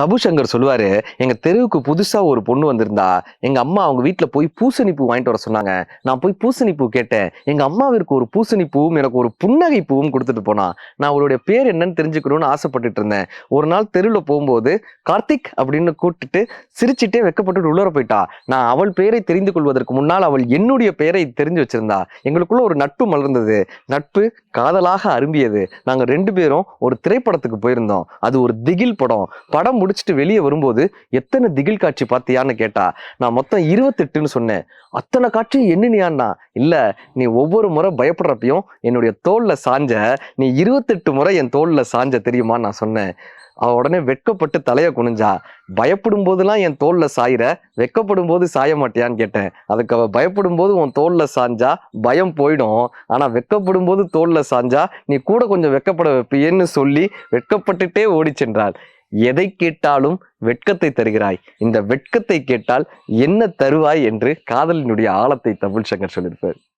தபு சங்கர் சொல்லுவாரு எங்க தெருவுக்கு புதுசா ஒரு பொண்ணு வந்திருந்தா எங்க அம்மா அவங்க வீட்டுல போய் பூசணி பூ வாங்கிட்டு வர சொன்னாங்க. நான் போய் பூசணி பூ கேட்டேன். எங்க அம்மாவிற்கு ஒரு பூசணி பூவும் எனக்கு ஒரு புன்னகை பூவும் கொடுத்துட்டு போனா நான் அவளுடைய பேர் என்னன்னு தெரிஞ்சுக்கணும்னு ஆசைப்பட்டுட்டு இருந்தேன். ஒரு நாள் தெருவில் போகும்போது கார்த்திக் அப்படின்னு கூப்பிட்டுட்டு சிரிச்சிட்டே வெக்கப்பட்டு உள்ளர போயிட்டா. நான் அவள் பெயரை தெரிந்து கொள்வதற்கு முன்னால் அவள் என்னுடைய பெயரை தெரிஞ்சு வச்சிருந்தா. எங்களுக்குள்ள ஒரு நட்பு மலர்ந்தது. நட்பு காதலாக அரும்பியது நாங்கள் ரெண்டு பேரும் ஒரு திரைப்படத்துக்கு போயிருந்தோம். அது ஒரு திகில் படம். படம் முடிச்சுட்டு வெளியே வரும்போது எத்தனை திகில் காட்சி பார்த்தியான்னு கேட்டா நான் மொத்தம் இருபத்தெட்டுன்னு சொன்னேன். அத்தனை காட்சி என்னனியான்னா இல்லை நீ ஒவ்வொரு முறை பயப்படுறப்பையும் என்னுடைய தோளில் சாஞ்ச நீ இருபத்தெட்டு முறை என் தோளில் சாஞ்ச தெரியுமான்னு நான் சொன்னேன். அவ உடனே வெட்கப்பட்டு தலையை குனிஞ்சா. பயப்படும் போதெல்லாம் என் தோல்ல சாயிற. வெட்கப்படும் போது சாய மாட்டியான்னு கேட்டேன். அதுக்கு அவ பயப்படும் போது உன் தோல்ல சாஞ்சா பயம் போயிடும். ஆனா வெக்கப்படும் போது தோல்ல சாஞ்சா நீ கூட கொஞ்சம் வெட்கப்பட வைப்பியேன்னு சொல்லி வெட்கப்பட்டுட்டே ஓடி சென்றாள். எதை கேட்டாலும் வெட்கத்தை தருகிறாய். இந்த வெட்கத்தை கேட்டால் என்ன தருவாய் என்று காதலினுடைய ஆழத்தை தமிழ் சங்கர் சொல்லியிருப்பார்.